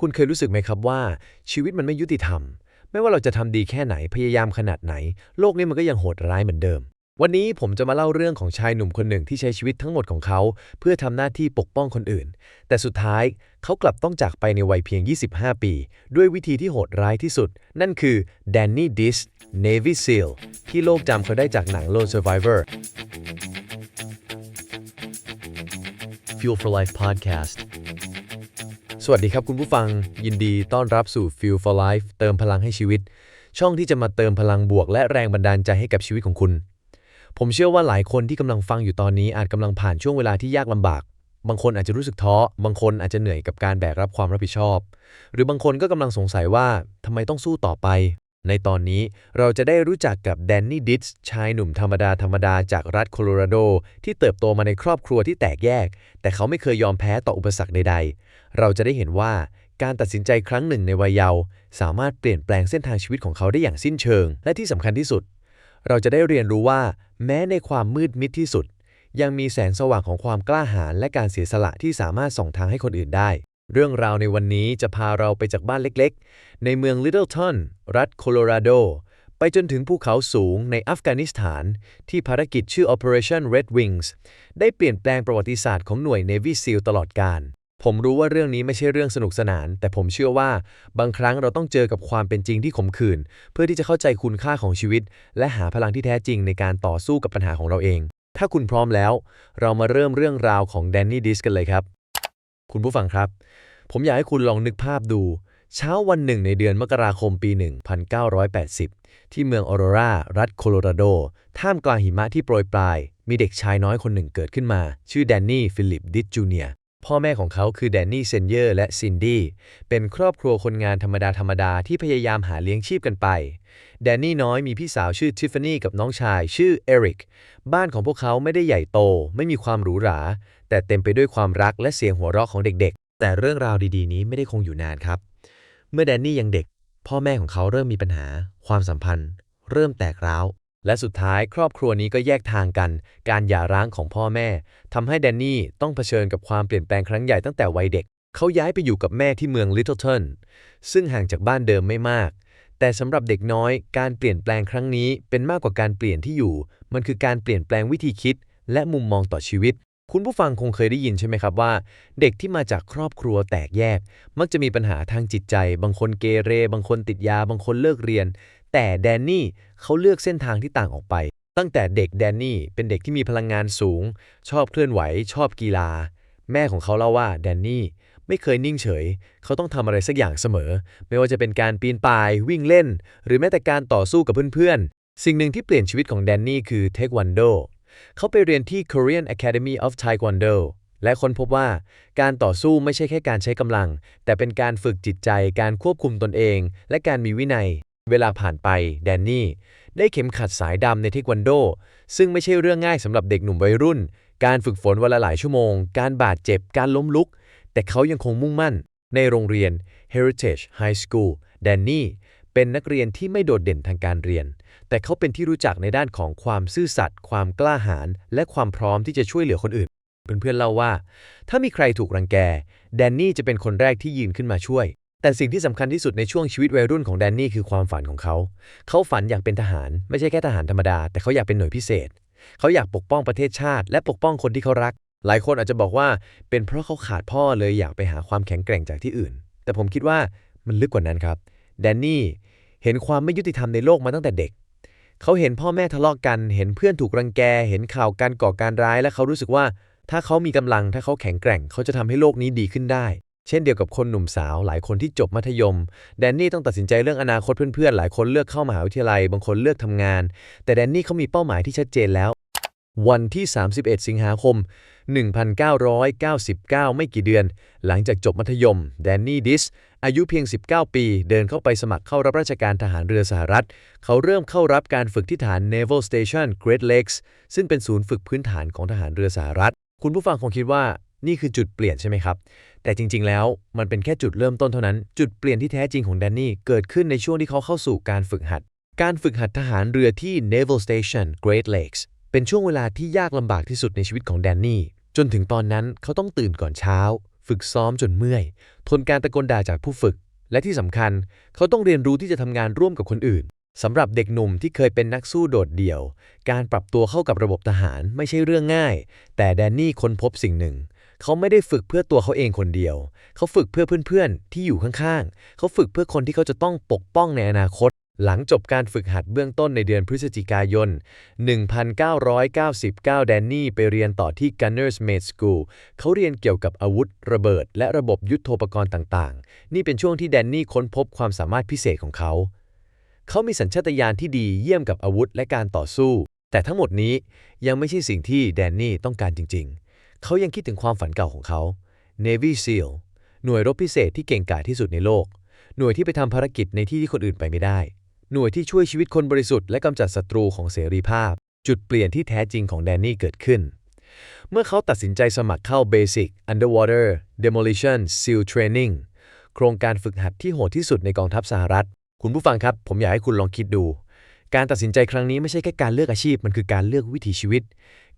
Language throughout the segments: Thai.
คุณเคยรู้สึกไหมครับว่า ชีวิตมันไม่ยุติธรรม ไม่ว่าเราจะทำดีแค่ไหนพยายามขนาดไหน โลกนี้มันก็ยังโหดร้ายเหมือนเดิม วันนี้ผมจะมาเล่าเรื่องของชายหนุ่มคนหนึ่งที่ใช้ชีวิตทั้งหมดของเขา เพื่อทำหน้าที่ปกป้องคนอื่น แต่สุดท้ายเขากลับต้องจากไปในวัยเพียง 25 ปี ด้วยวิธีที่โหดร้ายที่สุด นั่นคือแดนนี่ดิส Navy SEAL ที่โลกจำเขาได้จากหนัง Lone Survivor Fuel for Life Podcast สวัสดีครับคุณผู้ฟัง ยินดีต้อนรับสู่ Fuel for Life เติมพลังให้ชีวิต ช่องที่จะมาเติมพลังบวก และแรงบันดาลใจให้กับชีวิตของคุณ ผมเชื่อว่าหลายคนที่กำลังฟังอยู่ตอนนี้อาจกำลังผ่านช่วงเวลาที่ยากลำบาก บางคนอาจจะรู้สึกท้อ บางคนอาจจะเหนื่อยกับการแบกรับความรับผิดชอบ หรือบางคนก็กำลังสงสัยว่าทำไมต้องสู้ต่อไป ในตอนนี้เราจะได้รู้จักกับแดนนี่ดิสชายหนุ่มธรรมดาธรรมดาจากรัฐโคโลราโด ที่เติบโตมาในครอบครัวที่แตกแยก แต่เขาไม่เคยยอมแพ้ต่ออุปสรรคใดๆ เราจะได้เห็นว่าการตัดสินใจครั้งหนึ่งในวัยเยาว์สามารถเปลี่ยนแปลงเส้นทางชีวิตของเขาได้อย่างสิ้นเชิง และที่สำคัญที่สุด เราจะได้เรียนรู้ว่า แม้ในความมืดมิดที่สุด ยังมีแสงสว่างของความกล้าหาญและการเสียสละที่สามารถส่องทางให้คนอื่นได้ เรื่องราวในวันนี้จะพาเราไปจากบ้านเล็กๆ ในเมือง Littleton รัฐโคโลราโดไปจนถึงภูเขาสูงในอัฟกานิสถาน ที่ภารกิจชื่อ Operation Red Wings ได้เปลี่ยนแปลงประวัติศาสตร์ของหน่วย Navy SEAL ตลอดกาล ผมรู้ว่าเรื่องนี้ไม่ใช่เรื่องสนุกสนาน แต่ผมเชื่อว่า บางครั้งเราต้องเจอกับความเป็นจริงที่ขมขื่นเพื่อที่จะเข้าใจคุณค่าของชีวิต และหาพลังที่แท้จริงในการต่อสู้กับปัญหาของเราเอง ถ้าคุณพร้อมแล้ว เรามาเริ่มเรื่องราวของแดนนี่ดิสกันเลยครับ คุณผู้ฟังครับ ผมอยากให้คุณลองนึกภาพดู เช้าวันหนึ่งในเดือนมกราคมปี 1980 ที่เมืองออโรรา รัฐโคโลราโด ท่ามกลางหิมะที่โปรยปลาย มีเด็กชายน้อยคนหนึ่งเกิดขึ้นมา ชื่อแดนนี่ ฟิลิป ดิสจูเนีย พ่อแม่ของเขาคือแดนนี่เซนเยอร์และซินดี้ เป็นครอบครัวคนงานธรรมดาธรรมดาที่พยายามหาเลี้ยงชีพกันไป แดนนี่น้อยมีพี่สาวชื่อทิฟฟานี่กับน้องชายชื่อเอริก บ้านของพวกเขาไม่ได้ใหญ่โต ไม่มีความหรูหรา แต่เต็มไปด้วยความรักและเสียงหัวเราะของเด็กๆ แต่เรื่องราวดีๆ นี้ไม่ได้คงอยู่นานครับ เมื่อแดนนี่ยังเด็ก พ่อแม่ของเขาเริ่มมีปัญหา ความสัมพันธ์ เริ่มแตกร้าว และสุดท้ายครอบครัวนี้ก็แยกทางกัน การหย่าร้างของพ่อแม่ทำให้แดนนี่ต้องเผชิญกับความเปลี่ยนแปลงครั้งใหญ่ตั้งแต่วัยเด็ก เขาย้ายไปอยู่กับแม่ที่เมืองลิตเทิลตันซึ่งห่างจากบ้านเดิมไม่มาก แต่สำหรับเด็กน้อย การเปลี่ยนแปลงครั้งนี้เป็นมากกว่าการเปลี่ยนที่อยู่ มันคือการเปลี่ยนแปลงวิธีคิด และมุมมองต่อชีวิต คุณผู้ฟังคงเคยได้ยินใช่ไหมครับว่า เด็กที่มาจากครอบครัวแตกแยก มักจะมีปัญหาทางจิตใจ บางคนเกเร บางคนติดยา บางคนเลิกเรียน แต่แดนนี่เขาเลือกเส้นทางที่ต่างออกไป ตั้งแต่เด็กแดนนี่เป็นเด็กที่มีพลังงานสูง ชอบเคลื่อนไหว ชอบกีฬา แม่ของเขาเล่าว่าแดนนี่ไม่เคยนิ่งเฉย เขาต้องทำอะไรสักอย่างเสมอ ไม่ว่าจะเป็นการปีนป่าย วิ่งเล่น หรือแม้แต่การต่อสู้กับเพื่อนๆ สิ่งหนึ่งที่เปลี่ยนชีวิตของแดนนี่คือเทควันโด เขาไปเรียนที่ Korean Academy of Taekwondo และค้นพบว่าการต่อสู้ไม่ใช่แค่การใช้กำลัง แต่เป็นการฝึกจิตใจ การควบคุมตนเอง และการมีวินัย เวลาผ่านไป แดนนี่ ได้เข็มขัดสายดำในเทควันโด ซึ่งไม่ใช่เรื่องง่ายสำหรับเด็กหนุ่มวัยรุ่น การฝึกฝนวันละหลายชั่วโมง การบาดเจ็บ การล้มลุก แต่เขายังคงมุ่งมั่น ในโรงเรียน Heritage High School แดนนี่ เป็นนักเรียนที่ไม่โดดเด่นทางการเรียน แต่เขาเป็นที่รู้จักในด้านของความซื่อสัตย์ ความกล้าหาญ และความพร้อมที่จะช่วยเหลือคนอื่น เพื่อนๆเล่าว่า ถ้ามีใครถูกรังแก แดนนี่จะเป็นคนแรกที่ยืนขึ้นมาช่วย แต่สิ่งที่สำคัญที่สุดในช่วงชีวิตวัยรุ่นของแดนนี่คือความฝันของเขา เขาฝันอยากเป็นทหาร ไม่ใช่แค่ทหารธรรมดา แต่เขาอยากเป็นหน่วยพิเศษ เขาอยากปกป้องประเทศชาติ และปกป้องคนที่เขารัก หลายคนอาจจะบอกว่าเป็นเพราะเขาขาดพ่อเลยอยากไปหาความแข็งแกร่งจากที่อื่น แต่ผมคิดว่ามันลึกกว่านั้นครับ แดนนี่เห็นความไม่ยุติธรรมในโลกมาตั้งแต่เด็ก เขาเห็นพ่อแม่ทะเลาะกัน เห็นเพื่อนถูกรังแก เห็นข่าวการก่อการร้าย และเขารู้สึกว่า ถ้าเขามีกำลัง ถ้าเขาแข็งแกร่ง เขาจะทำให้โลกนี้ดีขึ้นได้ เช่นเดียวกับคนหนุ่มสาวหลายคนที่จบมัธยม แดนนี่ต้องตัดสินใจเรื่องอนาคตเพื่อนๆ หลายคนเลือกเข้ามหาวิทยาลัย บางคนเลือกทำงาน แต่แดนนี่เขามีเป้าหมายที่ชัดเจนแล้ว วันที่ 31 สิงหาคม 1999 ไม่กี่เดือน หลังจากจบมัธยม แดนนี่ดิส อายุเพียง 19 ปี เดินเข้าไปสมัครเข้ารับราชการทหารเรือสหรัฐ เขาเริ่มเข้ารับการฝึกที่ฐาน Naval Station Great Lakes ซึ่งเป็นศูนย์ฝึกพื้นฐานของทหารเรือสหรัฐ คุณผู้ฟังคงคิดว่านี่คือจุดเปลี่ยนใช่ไหมครับ แต่จริง ๆ แล้วมันเป็นแค่จุดเริ่มต้นเท่านั้น จุดเปลี่ยนที่แท้จริงของแดนนี่เกิดขึ้นในช่วงที่เขาเข้าสู่การฝึกหัด การฝึกหัดทหารเรือที่ Naval Station Great Lakes เป็นช่วงเวลาที่ยากลำบากที่สุดในชีวิตของแดนนี่จนถึงตอนนั้นเขาต้องตื่นก่อนเช้า ฝึกซ้อมจนเมื่อย ทนการตะโกนด่าจากผู้ฝึก และที่สำคัญ เขาต้องเรียนรู้ที่จะทำงานร่วมกับคนอื่นสำหรับเด็กหนุ่มที่เคยเป็นนักสู้โดดเดี่ยว การปรับตัวเข้ากับระบบทหารไม่ใช่เรื่องง่าย แต่แดนนี่ค้นพบสิ่งหนึ่ง เขาไม่ได้ฝึกเพื่อตัวเขาเองคนเดียว เขาฝึกเพื่อเพื่อนๆ ที่อยู่ข้างๆ เขาฝึกเพื่อคนที่เขาจะต้องปกป้องในอนาคต หลังจบการฝึกหัดเบื้องต้นในเดือนพฤศจิกายน 1999 แดนนี่ไปเรียนต่อที่ Gunners Med School เขาเรียนเกี่ยวกับอาวุธ ระเบิด และระบบยุทโธปกรณ์ต่างๆ นี่เป็นช่วงที่แดนนี่ค้นพบความสามารถพิเศษของเขา เขามีสัญชาตญาณที่ดีเยี่ยมกับอาวุธและการต่อสู้ แต่ทั้งหมดนี้ยังไม่ใช่สิ่งที่แดนนี่ต้องการจริง ๆ เขายังคิดถึงความฝันเก่าของเขา Navy SEAL หน่วยรบพิเศษที่เก่งกาจที่สุดในโลก หน่วยที่ไปทำภารกิจในที่ที่คนอื่นไปไม่ได้ หน่วยที่ช่วยชีวิตคนบริสุทธิ์และกำจัดศัตรูของเสรีภาพ จุดเปลี่ยนที่แท้จริงของแดนนี่เกิดขึ้น เมื่อเขาตัดสินใจสมัครเข้า Basic Underwater Demolition SEAL Training โครงการฝึกหัดที่โหดที่สุดในกองทัพสหรัฐ คุณผู้ฟังครับ ผมอยากให้คุณลองคิดดู การตัดสินใจครั้งนี้ไม่ใช่แค่การเลือกอาชีพ มันคือการเลือกวิถีชีวิต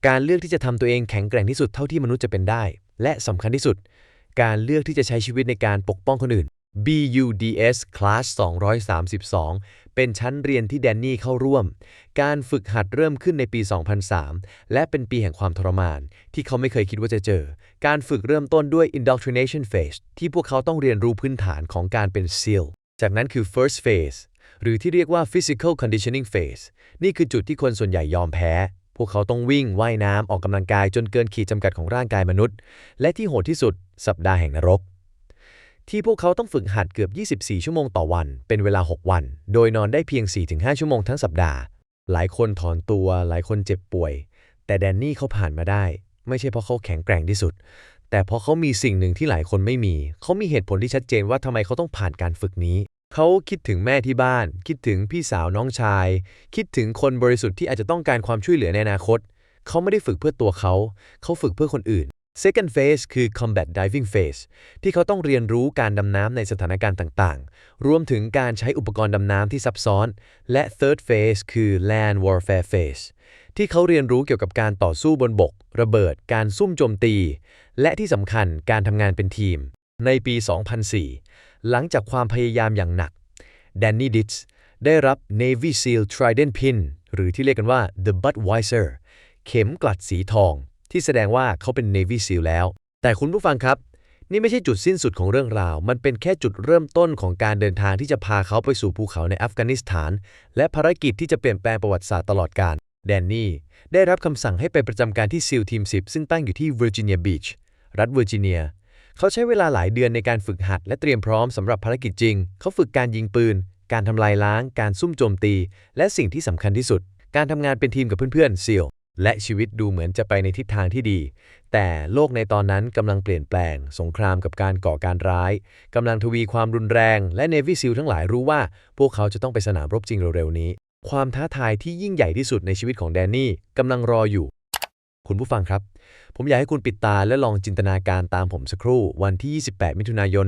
การเลือกที่จะทำตัวเองแข็งแกร่งที่สุดเท่าที่มนุษย์จะเป็นได้ และสำคัญที่สุด การเลือกที่จะใช้ชีวิตในการปกป้องคนอื่น BUDS Class 232 เป็นชั้นเรียนที่แดนนี่เข้าร่วม การฝึกหัดเริ่มขึ้นในปี 2003 และเป็นปีแห่งความทรมาน ที่เขาไม่เคยคิดว่าจะเจอ การฝึกเริ่มต้นด้วย Indoctrination Phase ที่พวกเขาต้องเรียนรู้พื้นฐานของการเป็น SEAL จากนั้นคือ First Phase หรือที่เรียกว่า Physical Conditioning Phase นี่คือจุดที่คนส่วนใหญ่ยอมแพ้ วกเขาต้องวิ่งว่ายน้ำออกกำลังกายจนเกินขีดจำกัดของร่างกายมนุษย์ และที่โหดที่สุด สัปดาห์แห่งนรก ที่พวกเขาต้องฝึกหัดเกือบ 24 ชั่วโมงต่อวัน เป็นเวลา 6 วัน โดยนอนได้เพียง 4-5 ชั่วโมงทั้งสัปดาห์ หลายคนถอนตัว หลายคนเจ็บป่วย แต่แดนนี่เขาผ่านมาได้ ไม่ใช่เพราะเขาแข็งแกร่งที่สุด แต่เพราะเขามีสิ่งหนึ่งที่หลายคนไม่มี เขามีเหตุผลที่ชัดเจนว่าทำไมเขาต้องผ่านการฝึกนี้ เขาคิดถึงแม่ที่บ้าน คิดถึงพี่สาวน้องชาย คิดถึงคนบริสุทธิ์ที่อาจจะต้องการความช่วยเหลือในอนาคต เขาไม่ได้ฝึกเพื่อตัวเขา เขาฝึกเพื่อคนอื่น Second phase คือ combat diving phase ที่เขาต้องเรียนรู้การดำน้ำในสถานการณ์ต่างๆ รวมถึงการใช้อุปกรณ์ดำน้ำที่ซับซ้อน และ third phase คือ land warfare phase ที่เขาเรียนรู้เกี่ยวกับการต่อสู้บนบก ระเบิด การซุ่มโจมตี และที่สำคัญการทำงานเป็นทีม ในปี 2004 หลังจากความพยายามอย่างหนักแดนนี่ดิตส์ได้รับ Navy SEAL Trident Pin หรือที่เรียกกันว่า The Budweiser เข็มกลัดสีทอง ที่แสดงว่าเขาเป็น Navy SEAL แล้ว แต่คุณผู้ฟังครับ นี่ไม่ใช่จุดสิ้นสุดของเรื่องราว มันเป็นแค่จุดเริ่มต้นของการเดินทางที่จะพาเขาไปสู่ภูเขาในอัฟกานิสถาน และภารกิจที่จะเปลี่ยนแปลงประวัติศาสตร์ตลอดกาลแดนนี่ได้รับคำสั่งให้ไปประจำการที่ SEAL Team 10 ซึ่งตั้งอยู่ที่ Virginia Beach รัฐเวอร์จิเนีย เขาใช้เวลาหลายเดือนในการฝึกหัด และเตรียมพร้อมสำหรับภารกิจจริง เขาฝึกการยิงปืน การทำลายล้าง การซุ่มโจมตี และสิ่งที่สำคัญที่สุด การทำงานเป็นทีมกับเพื่อนๆ SEAL และชีวิตดูเหมือนจะไปในทิศทางที่ดี แต่โลกในตอนนั้นกำลังเปลี่ยนแปลง สงครามกับการก่อการร้ายกำลังทวีความรุนแรง และ Navy SEAL ทั้งหลายรู้ว่า พวกเขาจะต้องไปสนามรบจริงเร็วๆนี้ ความท้าทายที่ยิ่งใหญ่ที่สุดในชีวิตของแดนนี่กำลังรออยู่ คุณผู้ฟังครับ ผมอยากให้คุณปิดตาและลองจินตนาการตามผมสักครู่ วันที่ 28 มิถุนายน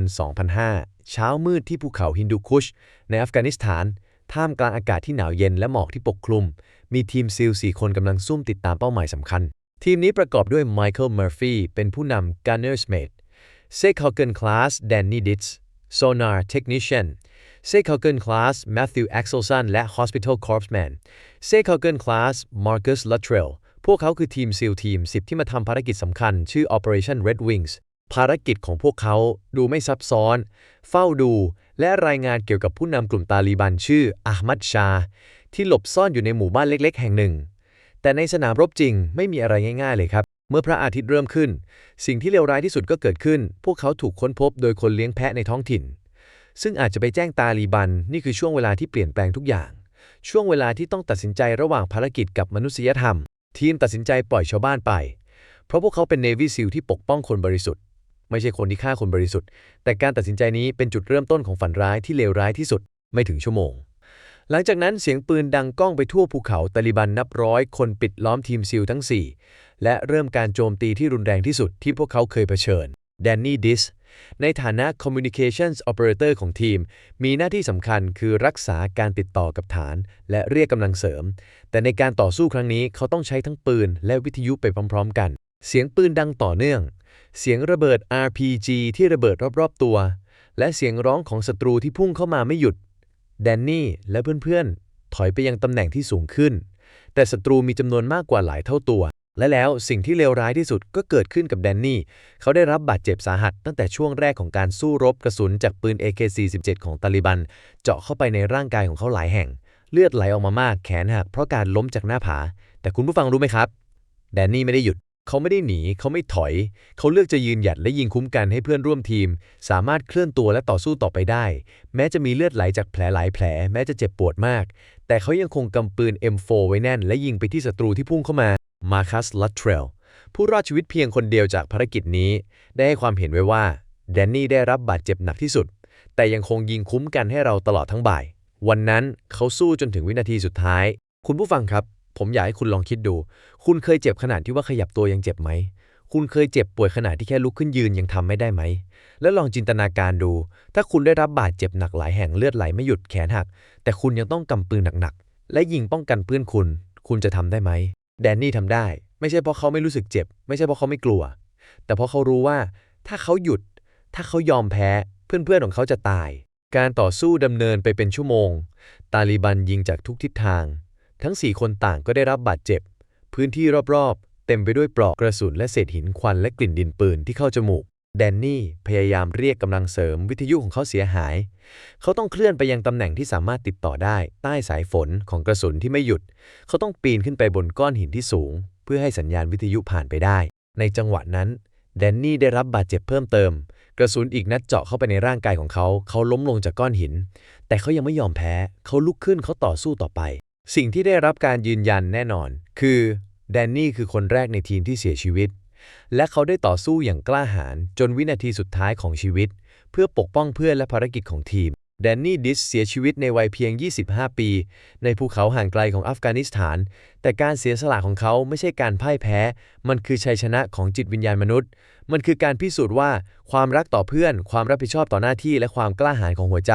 2005 เช้ามืดที่ภูเขาฮินดูคุช ในอัฟกานิสถาน ท่ามกลางอากาศที่หนาวเย็นและหมอกที่ปกคลุม มีทีมซีล4คนกำลังซุ่มติดตามเป้าหมายสำคัญ ทีมนี้ประกอบด้วยไมเคิลเมอร์ฟีเป็นผู้นำ Gunners Mate เซคฮอเกนคลาสแดนนี่ดิตส์ Sonar Technician เซคฮอเกนคลาสแมทธิวแอ็กเซลสันและ Hospital Corpsman เซคฮอเกนคลาสมาร์คัสลัตเทรล พวกเขาคือทีมซีลทีม 10 ที่มาทำภารกิจสำคัญ ชื่อ Operation Red Wings ภารกิจของพวกเขาดูไม่ซับซ้อน เฝ้าดู และรายงานเกี่ยวกับผู้นำกลุ่มตาลีบันชื่ออาห์มัดชา ที่หลบซ่อนอยู่ในหมู่บ้านเล็ก ๆ แห่งหนึ่ง แต่ในสนามรบจริงไม่มีอะไรง่าย ๆ เลยครับ เมื่อพระอาทิตย์เริ่มขึ้น สิ่งที่เลวร้ายที่สุดก็เกิดขึ้น พวกเขาถูกค้นพบโดยคนเลี้ยงแพะในท้องถิ่น ซึ่งอาจจะไปแจ้งตาลีบันนี่คือช่วงเวลาที่เปลี่ยนแปลงทุกอย่าง ช่วงเวลาที่ต้องตัดสินใจระหว่างภารกิจกับมนุษยธรรม ทีมตัดสินใจปล่อยชาวบ้านไป เพราะพวกเขาเป็น Navy SEAL ที่ปกป้องคนบริสุทธิ์ ไม่ใช่คนที่ฆ่าคนบริสุทธิ์ แต่การตัดสินใจนี้เป็นจุดเริ่มต้นของฝันร้ายที่เลวร้ายที่สุดไม่ถึงชั่วโมง หลังจากนั้นเสียงปืนดังก้องไปทั่วภูเขาตาลิบันนับร้อยคนปิดล้อมทีมซิลทั้ง 4 และเริ่มการโจมตีที่รุนแรงที่สุดที่พวกเขาเคยเผชิญแดนนี่ดิส ในฐานะ Communications Operator ของทีม มีหน้าที่สำคัญคือรักษาการติดต่อกับฐาน และเรียกกำลังเสริม แต่ในการต่อสู้ครั้งนี้เขาต้องใช้ทั้งปืน และวิทยุไปพร้อม ๆ กัน เสียงปืนดังต่อเนื่อง เสียงระเบิด RPG ที่ระเบิดรอบๆตัว และเสียงร้องของศัตรูที่พุ่งเข้ามาไม่หยุด แดนนี่และเพื่อนๆถอยไปยังตำแหน่งที่สูงขึ้น แต่ศัตรูมีจำนวนมากกว่าหลายเท่าตัว และแล้วสิ่งที่เลวร้ายที่สุดก็เกิดขึ้นกับแดนนี่ เขาได้รับบาดเจ็บสาหัสตั้งแต่ช่วงแรกของการสู้รบกระสุนจากปืน AK-47 ของตาลิบัน เจาะเข้าไปในร่างกายของเขาหลายแห่ง เลือดไหลออกมามากแขนหักเพราะการล้มจากหน้าผา แต่คุณผู้ฟังรู้ไหมครับ แดนนี่ไม่ได้หยุด เขาไม่ได้หนี เขาไม่ถอย เขาเลือกจะยืนหยัดและยิงคุ้มกันให้เพื่อนร่วมทีม สามารถเคลื่อนตัวและต่อสู้ต่อไปได้ แม้จะมีเลือดไหลจากแผลหลายแผล แม้จะเจ็บปวดมาก แต่เขายังคงกำปืน M4 ไว้แน่น และยิงไปที่ศัตรูที่พุ่งเข้ามา มาคัส ลัตเทรล ผู้รอดชีวิตเพียงคนเดียวจากภารกิจนี้ ได้ให้ความเห็นไว้ว่า แดนนี่ได้รับบาดเจ็บหนักที่สุด แต่ยังคงยิงคุ้มกันให้เราตลอดทั้งบ่าย วันนั้นเขาสู้จนถึงวินาทีสุดท้าย คุณผู้ฟังครับ ผมอยากให้คุณลองคิดดู คุณเคยเจ็บขนาดที่ว่าขยับตัวยังเจ็บไหม คุณเคยเจ็บป่วยขนาดที่แค่ลุกขึ้นยืนยังทำไม่ได้ไหม แล้วลองจินตนาการดู ถ้าคุณได้รับบาดเจ็บหนักหลายแห่งเลือดไหลไม่หยุดแขนหัก แต่คุณยังต้องกำปืนหนักๆและยิงป้องกันเพื่อนคุณ คุณจะทำได้ไหม แดนนี่ทำได้ ไม่ใช่เพราะเขาไม่รู้สึกเจ็บ ไม่ใช่เพราะเขาไม่กลัว แต่เพราะเขารู้ว่า ถ้าเขาหยุด ถ้าเขายอมแพ้ เพื่อนๆของเขาจะตาย การต่อสู้ดำเนินไปเป็นชั่วโมง ตาลีบันยิงจากทุกทิศทาง ทั้ง4คนต่างก็ได้รับบาดเจ็บ พื้นที่รอบๆ เต็มไปด้วยปลอกกระสุนและเศษหินควันและกลิ่นดินปืนที่เข้าจมูก แดนนี่พยายามเรียกกำลังเสริมวิทยุของเขาเสียหาย เขาต้องเคลื่อนไปยังตำแหน่งที่สามารถติดต่อได้ ใต้สายฝนของกระสุนที่ไม่หยุด เขาต้องปีนขึ้นไปบนก้อนหินที่สูง เพื่อให้สัญญาณวิทยุผ่านไปได้ ในจังหวะนั้นแดนนี่ได้รับบาดเจ็บเพิ่มเติม กระสุนอีกนัดเจาะเข้าไปในร่างกายของเขา เขาล้มลงจากก้อนหิน แต่เขายังไม่ยอมแพ้ เขาลุกขึ้นเขาต่อสู้ต่อไป สิ่งที่ได้รับการยืนยันแน่นอน คือแดนนี่คือคนแรกในทีมที่เสียชีวิต และเขาได้ต่อสู้อย่างกล้าหาญจนวินาทีสุดท้ายของชีวิต เพื่อปกป้องเพื่อนและภารกิจของทีมแดนนี่ดิสเสียชีวิตในวัยเพียง 25 ปี ในภูเขาห่างไกลของอัฟกานิสถาน แต่การเสียสละของเขาไม่ใช่การพ่ายแพ้ มันคือชัยชนะของจิตวิญญาณมนุษย์ มันคือการพิสูจน์ว่าความรักต่อเพื่อน ความรับผิดชอบต่อหน้าที่และความกล้าหาญของหัวใจ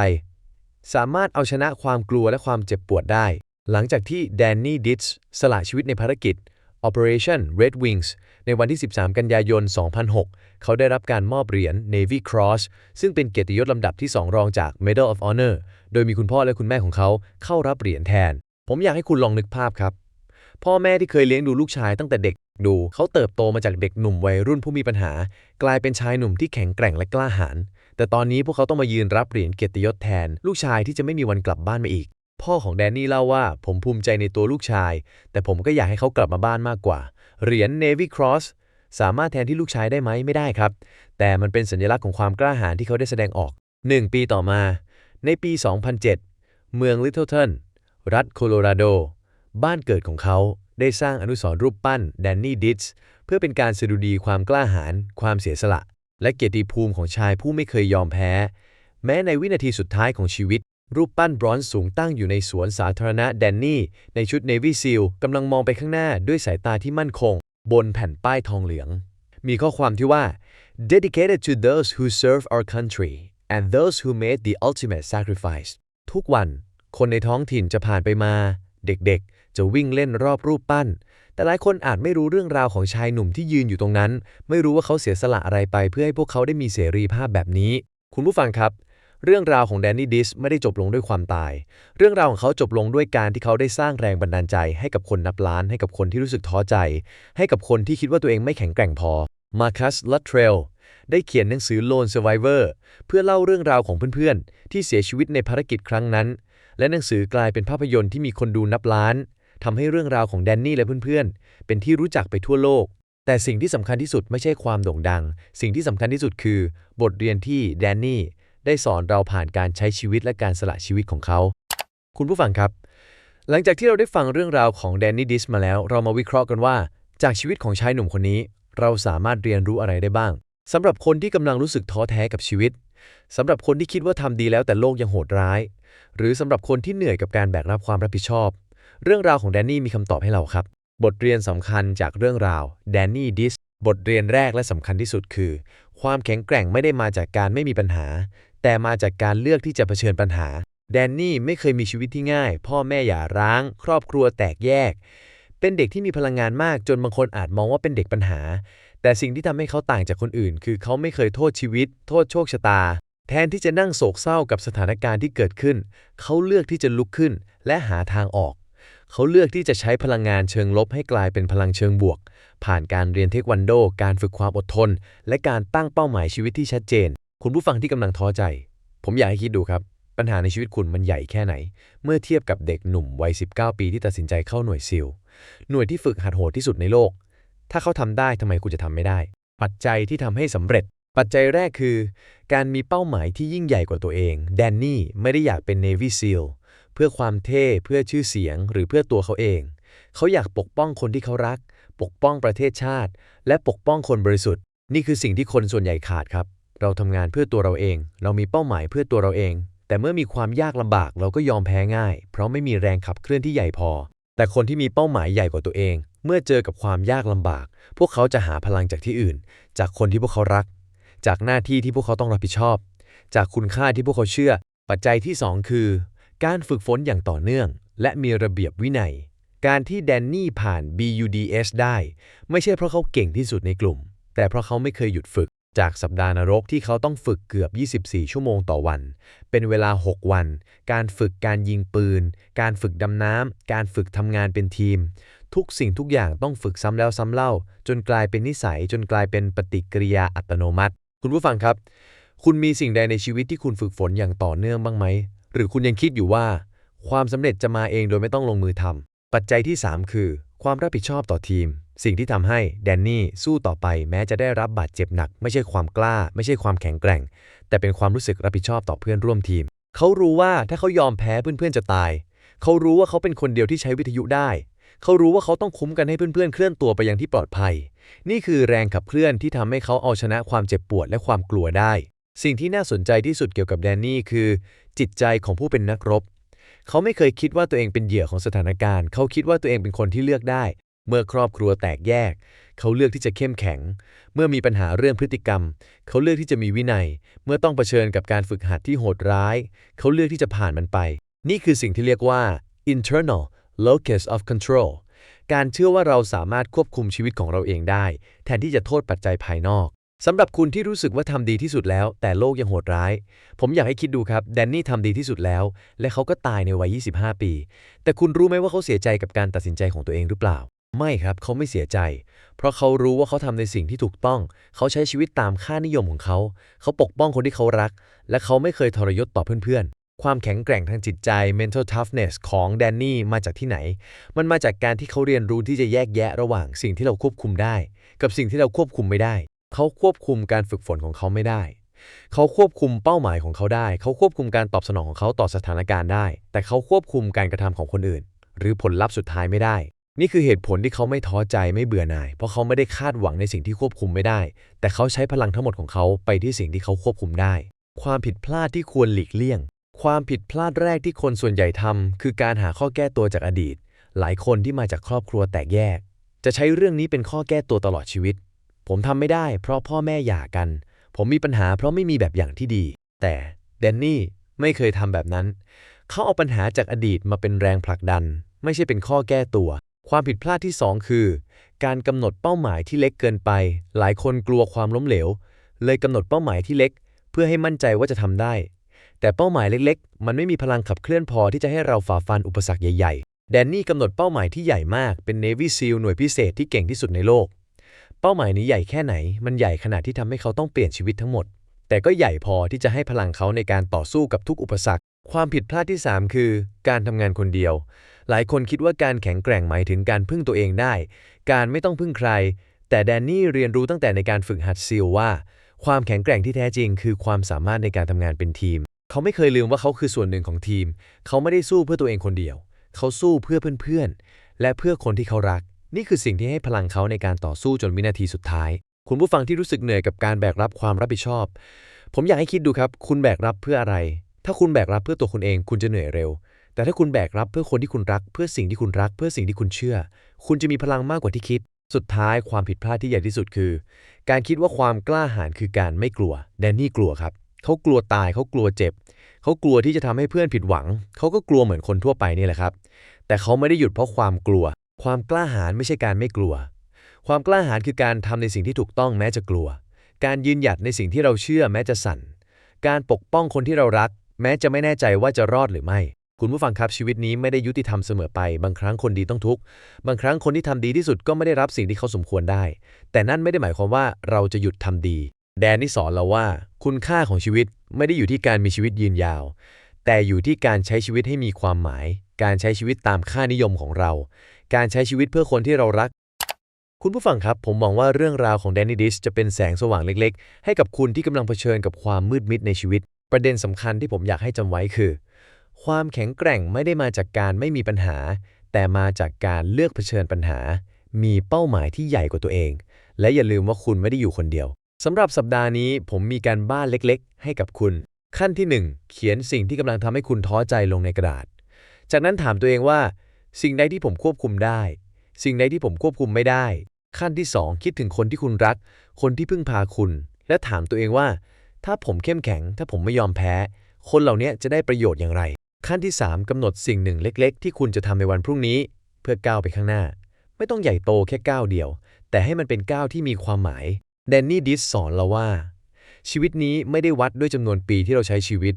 สามารถเอาชนะความกลัวและความเจ็บปวดได้ หลังจากที่แดนนี่ดิสสละชีวิตในภารกิจ Operation Red Wings ในวันที่ 13 กันยายน 2006 เขาได้รับการมอบเหรียญ Navy Cross ซึ่งเป็นเกียรติยศลำดับที่ 2 รองจาก Medal of Honor โดยมีคุณพ่อและคุณแม่ของเขาเข้ารับเหรียญแทน ผมอยากให้คุณลองนึกภาพครับ พ่อแม่ที่เคยเลี้ยงดูลูกชายตั้งแต่เด็กดู เขาเติบโตมาจากเด็กหนุ่มวัยรุ่นผู้มีปัญหา กลายเป็นชายหนุ่มที่แข็งแกร่งและกล้าหาญแต่ตอนนี้พวกเขาต้องมายืนรับเหรียญเกียรติยศแทน ลูกชายที่จะไม่มีวันกลับบ้านมาอีก พ่อของแดนนี่เล่าว่า ผมภูมิใจในตัวลูกชาย แต่ผมก็อยากให้เขากลับมาบ้านมากกว่า เหรียญ Navy Cross สามารถแทนที่ลูกชายได้ไหมไม่ได้ครับ แต่มันเป็นสัญลักษณ์ของความกล้าหาญที่เขาได้แสดงออก 1 ปีต่อมา ในปี 2007 เมือง Littleton รัฐโคโลราโด บ้านเกิดของเขาได้สร้างอนุสรณ์รูปปั้นแดนนี่ดิสเพื่อเป็นการสดุดีความกล้าหาญความเสียสละ และเกียรติภูมิของชายผู้ไม่เคยยอมแพ้ แม้ในวินาทีสุดท้ายของชีวิต รูปปั้นบรอนซ์สูงตั้งอยู่ในสวนสาธารณะแดนนี่ ในชุด Navy SEAL กำลังมองไปข้างหน้าด้วยสายตาที่มั่นคง บนแผ่นป้ายทองเหลือง มีข้อความที่ว่า dedicated to those who serve our country and those who made the ultimate sacrifice ทุกวันคนในท้องถิ่นจะผ่านไปมา เด็กๆ จะวิ่งเล่นรอบรูปปั้น แต่หลายคนอาจไม่รู้เรื่องราวของชายหนุ่มที่ยืนอยู่ตรงนั้น ไม่รู้ว่าเขาเสียสละอะไรไปเพื่อให้พวกเขาได้มีเสรีภาพแบบนี้ คุณผู้ฟังครับ เรื่องราวของแดนนี่ดิสไม่ได้จบลงด้วยความตาย เรื่องราวของเขาจบลงด้วยการที่เขาได้สร้างแรงบันดาลใจให้กับคนนับล้าน ให้กับคนที่รู้สึกท้อใจ ให้กับคนที่คิดว่าตัวเองไม่แข็งแกร่งพอ มาคัส ลัตเทรล ได้เขียนหนังสือ Lone Survivor เพื่อเล่าเรื่องราวของเพื่อนๆ ที่เสียชีวิตในภารกิจครั้งนั้น และหนังสือกลายเป็นภาพยนตร์ที่มีคนดูนับล้านทำให้เรื่องราวของแดนนี่และเพื่อนๆ เป็นที่รู้จักไปทั่วโลกแต่สิ่งที่สำคัญที่สุดไม่ใช่ความโด่งดัง สิ่งที่สำคัญที่สุดคือบทเรียนที่แดนนี่ ได้สอนเราผ่านการใช้ชีวิตและการสละชีวิตของเขา คุณผู้ฟังครับ หลังจากที่เราได้ฟังเรื่องราวของแดนนี่ดิสมาแล้ว เรามาวิเคราะห์กันว่า จากชีวิตของชายหนุ่มคนนี้ เราสามารถเรียนรู้อะไรได้บ้างสำหรับคนที่กำลังรู้สึกท้อแท้กับชีวิตสำหรับคนที่คิดว่าทำดีแล้วแต่โลกยังโหดร้าย หรือสำหรับคนที่เหนื่อยกับการแบกรับความรับผิดชอบ เรื่องราวของแดนนี่มีคำตอบให้เราครับ บทเรียนสำคัญจากเรื่องราวแดนนี่ดิสบทเรียนแรกและสำคัญที่สุดคือ ความแข็งแกร่งไม่ได้มาจากการไม่มีปัญหา แต่มาจากการเลือกที่จะเผชิญปัญหา แดนนี่ไม่เคยมีชีวิตที่ง่าย พ่อแม่หย่าร้าง ครอบครัวแตกแยก เป็นเด็กที่มีพลังงานมากจนบางคนอาจมองว่าเป็นเด็กปัญหา แต่สิ่งที่ทำให้เขาต่างจากคนอื่น คือเขาไม่เคยโทษชีวิต โทษโชคชะตา แทนที่จะนั่งโศกเศร้ากับสถานการณ์ที่เกิดขึ้น เขาเลือกที่จะลุกขึ้น และหาทางออก เขาเลือกที่จะใช้พลังงานเชิงลบให้กลายเป็นพลังเชิงบวก ผ่านการเรียนเทควันโด การฝึกความอดทน และการตั้งเป้าหมายชีวิตที่ชัดเจน คุณผู้ฟังที่กำลังท้อใจ ผมอยากให้คิดดูครับ ปัญหาในชีวิตคุณมันใหญ่แค่ไหน เมื่อเทียบกับเด็กหนุ่มวัย 19 ปีที่ตัดสินใจเข้าหน่วยซิล หน่วยที่ฝึกหัดโหดที่สุดในโลก ถ้าเขาทำได้ทำไมคุณจะทำไม่ได้ ปัจจัยที่ทำให้สำเร็จ ปัจจัยแรกคือ การมีเป้าหมายที่ยิ่งใหญ่กว่าตัวเอง แดนนี่ไม่ได้อยากเป็น Navy SEAL เพื่อความเท่เพื่อชื่อเสียง หรือเพื่อตัวเขาเอง เขาอยากปกป้องคนที่เขารัก ปกป้องประเทศชาติ และปกป้องคนบริสุทธิ์ นี่คือสิ่งที่คนส่วนใหญ่ขาดครับ เราทำงานเพื่อตัวเราเอง เรามีเป้าหมายเพื่อตัวเราเอง แต่เมื่อมีความยากลำบากเราก็ยอมแพ้ง่าย เพราะไม่มีแรงขับเคลื่อนที่ใหญ่พอ แต่คนที่มีเป้าหมายใหญ่กว่าตัวเอง เมื่อเจอกับความยากลำบาก พวกเขาจะหาพลังจากที่อื่น จากคนที่พวกเขารัก จากหน้าที่ที่พวกเขาต้องรับผิดชอบ จากคุณค่าที่พวกเขาเชื่อ ปัจจัยที่ 2 คือ การฝึกฝนอย่างต่อเนื่อง และมีระเบียบวินัย การที่แดนนี่ผ่าน BUDS ได้ ไม่ใช่เพราะเขาเก่งที่สุดในกลุ่ม แต่เพราะเขาไม่เคยหยุดฝึก จากสัปดาห์นรกที่เขาต้องฝึกเกือบ 24 ชั่วโมงต่อวัน เป็นเวลา 6 วัน การฝึกการยิงปืน การฝึกดำน้ำ การฝึกทำงานเป็นทีม ทุกสิ่งทุกอย่างต้องฝึกซ้ำแล้วซ้ำเล่า จนกลายเป็นนิสัย จนกลายเป็นปฏิกิริยาอัตโนมัติ คุณผู้ฟังครับ คุณมีสิ่งใดในชีวิตที่คุณฝึกฝนอย่างต่อเนื่องบ้างไหม หรือคุณยังคิดอยู่ว่า ความสำเร็จจะมาเองโดยไม่ต้องลงมือทำปัจจัยที่ 3 คือ ความรับผิดชอบต่อทีม สิ่งที่ทำให้แดนนี่สู้ต่อไปแม้จะได้รับบาดเจ็บหนัก ไม่ใช่ความกล้า ไม่ใช่ความแข็งแกร่ง แต่เป็นความรู้สึกรับผิดชอบต่อเพื่อนร่วมทีม เขารู้ว่าถ้าเขายอมแพ้เพื่อนๆจะตาย เขารู้ว่าเขาเป็นคนเดียวที่ใช้วิทยุได้ เขารู้ว่าเขาต้องคุ้มกันให้เพื่อนๆเคลื่อนตัวไปยังที่ปลอดภัย นี่คือแรงขับเคลื่อนที่ทำให้เขาเอาชนะความเจ็บปวดและความกลัวได้ สิ่งที่น่าสนใจที่สุดเกี่ยวกับแดนนี่คือ จิตใจของผู้เป็นนักรบ เขาไม่เคยคิดว่าตัวเองเป็นเหยื่อของสถานการณ์ เขาคิดว่าตัวเองเป็นคนที่เลือกได้ เมื่อครอบครัวแตกแยก เขาเลือกที่จะเข้มแข็ง เมื่อมีปัญหาเรื่องพฤติกรรม เขาเลือกที่จะมีวินัย เมื่อต้องเผชิญกับการฝึกหัดที่โหดร้าย เขาเลือกที่จะผ่านมันไป นี่คือสิ่งที่เรียกว่า internal locus of control การเชื่อว่าเราสามารถควบคุมชีวิตของเราเองได้ แทนที่จะโทษปัจจัยภายนอก สำหรับคุณที่รู้สึกว่าทำดีที่สุดแล้ว แต่โลกยังโหดร้าย ผมอยากให้คิดดูครับ แดนนี่ทำดีที่สุดแล้ว และเขาก็ตายในวัย 25 ปี แต่คุณรู้ไหมว่าเขาเสียใจกับการตัดสินใจของตัวเองหรือเปล่า ไม่ครับ เขาไม่เสียใจ เพราะเขารู้ว่าเขาทำในสิ่งที่ถูกต้อง เขาใช้ชีวิตตามค่านิยมของเขา เขาปกป้องคนที่เขารัก และเขาไม่เคยทรยศต่อเพื่อนๆ ความแข็งแกร่งทางจิตใจ mental toughness ของแดนนี่มาจากที่ไหน มันมาจากการที่เขาเรียนรู้ที่จะแยกแยะระหว่างสิ่งที่เราควบคุมได้ กับสิ่งที่เราควบคุมไม่ได้ เขาควบคุมการฝึกฝนของเขาไม่ได้ เขาควบคุมเป้าหมายของเขาได้ เขาควบคุมการตอบสนองของเขาต่อสถานการณ์ได้ แต่เขาควบคุมการกระทำของคนอื่น หรือผลลัพธ์สุดท้ายไม่ได้ นี่คือเหตุผลที่เขาไม่ท้อใจไม่เบื่อหน่าย เพราะเขาไม่ได้คาดหวังในสิ่งที่ควบคุมไม่ได้ แต่เขาใช้พลังทั้งหมดของเขาไปที่สิ่งที่เขาควบคุมได้ ความผิดพลาดที่ควรหลีกเลี่ยง ความผิดพลาดแรกที่คนส่วนใหญ่ทำคือการหาข้อแก้ตัวจากอดีต หลายคนที่มาจากครอบครัวแตกแยก จะใช้เรื่องนี้เป็นข้อแก้ตัวตลอดชีวิต ผมทำไม่ได้ เพราะพ่อแม่หย่ากัน ผมมีปัญหาเพราะไม่มีแบบอย่างที่ดี แต่แดนนี่ไม่เคยทำแบบนั้น เขาเอาปัญหาจากอดีตมาเป็นแรงผลักดัน ไม่ใช่เป็นข้อแก้ตัว ความผิดพลาดที่ 2 คือ การกำหนดเป้าหมายที่เล็กเกินไป หลายคนกลัวความล้มเหลว เลยกำหนดเป้าหมายที่เล็ก เพื่อให้มั่นใจว่าจะทำได้ แต่เป้าหมายเล็ก ๆ มันไม่มีพลังขับเคลื่อนพอที่จะให้เราฝ่าฟันอุปสรรคใหญ่ ๆ แดนนี่กำหนดเป้าหมายที่ใหญ่มาก เป็น Navy SEAL หน่วยพิเศษที่เก่งที่สุดในโลก เป้าหมายนี้ใหญ่แค่ไหน มันใหญ่ขนาดที่ทำให้เขาต้องเปลี่ยนชีวิตทั้งหมด แต่ก็ใหญ่พอที่จะให้พลังเขาในการต่อสู้กับทุกอุปสรรค ความผิดพลาดที่ 3 คือ การทำงานคนเดียว หลายคนคิดว่าการแข็งแกร่งหมายถึงการพึ่งตัวเองได้ การไม่ต้องพึ่งใคร แต่แดนนี่เรียนรู้ตั้งแต่ในการฝึกหัดซีลว่า ความแข็งแกร่งที่แท้จริง คือความสามารถในการทำงานเป็นทีม เขาไม่เคยลืมว่าเขาคือส่วนหนึ่งของทีม เขาไม่ได้สู้เพื่อตัวเองคนเดียว เขาสู้เพื่อเพื่อนๆและเพื่อคนที่เขารัก นี่คือสิ่งที่ให้พลังเขาในการต่อสู้จนวินาทีสุดท้าย คุณผู้ฟังที่รู้สึกเหนื่อยกับการแบกรับความรับผิดชอบ ผมอยากให้คิดดูครับ คุณแบกรับเพื่ออะไร ถ้าคุณแบกรับเพื่อตัวคุณเอง คุณจะเหนื่อยเร็ว แต่ถ้าคุณแบกรับเพื่อคนที่คุณรัก เพื่อสิ่งที่คุณรัก เพื่อสิ่งที่คุณเชื่อ คุณจะมีพลังมากกว่าที่คิด สุดท้ายความผิดพลาดที่ใหญ่ที่สุดคือ การคิดว่าความกล้าหาญคือการไม่กลัว แดนนี่กลัวครับ เขากลัวตาย เขากลัวเจ็บ เขากลัวที่จะทำให้เพื่อนผิดหวัง เขาก็กลัวเหมือนคนทั่วไปนี่แหละครับ แต่เขาไม่ได้หยุดเพราะความกลัว ความกล้าหาญไม่ใช่การไม่กลัว ความกล้าหาญคือการทำในสิ่งที่ถูกต้องแม้จะกลัว การยืนหยัดในสิ่งที่เราเชื่อแม้จะสั่น การปกป้องคนที่เรารัก แม้จะไม่แน่ใจว่าจะรอดหรือไม่ คุณผู้ฟังครับชีวิตนี้ไม่ได้ยุติธรรมเสมอไป บางครั้งคนดีต้องทุกข์ บางครั้งคนที่ทำดีที่สุดก็ไม่ได้รับสิ่งที่เขาสมควรได้ แต่นั่นไม่ได้หมายความว่าเราจะหยุดทำดี แดนนี่สอนเราว่า คุณค่าของชีวิตไม่ได้อยู่ที่การมีชีวิตยืนยาว แต่อยู่ที่การใช้ชีวิตให้มีความหมาย การใช้ชีวิตตามค่านิยมของเรา การใช้ชีวิตเพื่อคนที่เรารัก คุณผู้ฟังครับ ผมมองว่าเรื่องราวของแดนนี่ดิสจะเป็นแสงสว่างเล็กๆ ให้กับคุณที่กำลังเผชิญกับความมืดมิดในชีวิต ประเด็นสำคัญที่ผมอยากให้จำไว้คือ ความแข็งแกร่งไม่ได้มาจากการไม่มีปัญหา แต่มาจากการเลือกเผชิญปัญหา มีเป้าหมายที่ใหญ่กว่าตัวเอง และอย่าลืมว่าคุณไม่ได้อยู่คนเดียวสำหรับสัปดาห์นี้ผมมีการบ้านเล็กๆ ให้กับคุณ ขั้นที่หนึ่งเขียนสิ่งที่กำลังทำให้คุณท้อใจลงในกระดาษ จากนั้นถามตัวเองว่า สิ่งใดที่ผมควบคุมได้ สิ่งใดที่ผมควบคุมไม่ได้ ขั้นที่ 2 คิดถึงคนที่คุณรัก คนที่พึ่งพาคุณ และถามตัวเองว่า ถ้าผมเข้มแข็ง ถ้าผมไม่ยอมแพ้ คนเหล่านี้จะได้ประโยชน์อย่างไร ขั้นที่ 3กำหนดสิ่งหนึ่งเล็ก ๆ ที่คุณจะทำในวันพรุ่งนี้ เพื่อก้าวไปข้างหน้า ไม่ต้องใหญ่โตแค่ก้าวเดียว แต่ให้มันเป็นก้าวที่มีความหมายแดนนี่ดิสสอนเราว่า ชีวิตนี้ไม่ได้วัดด้วยจำนวนปีที่เราใช้ชีวิต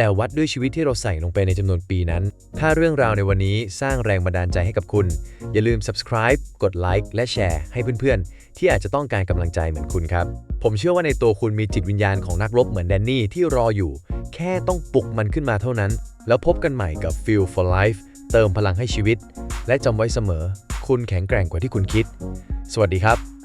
แต่วัดด้วยชีวิตที่เราใส่ลงไปในจำนวนปีนั้น ถ้าเรื่องราวในวันนี้สร้างแรงบันดาลใจให้กับคุณ อย่าลืม subscribe กดไลค์และแชร์ให้เพื่อนๆ ที่อาจจะต้องการกำลังใจเหมือนคุณครับ ผมเชื่อว่าในตัวคุณมีจิตวิญญาณของนักรบเหมือนแดนนี่ที่รออยู่ แค่ต้องปลุกมันขึ้นมาเท่านั้น แล้วพบกันใหม่กับ Feel for Life เติมพลังให้ชีวิต และจำไว้เสมอ คุณแข็งแกร่งกว่าที่คุณคิด สวัสดีครับ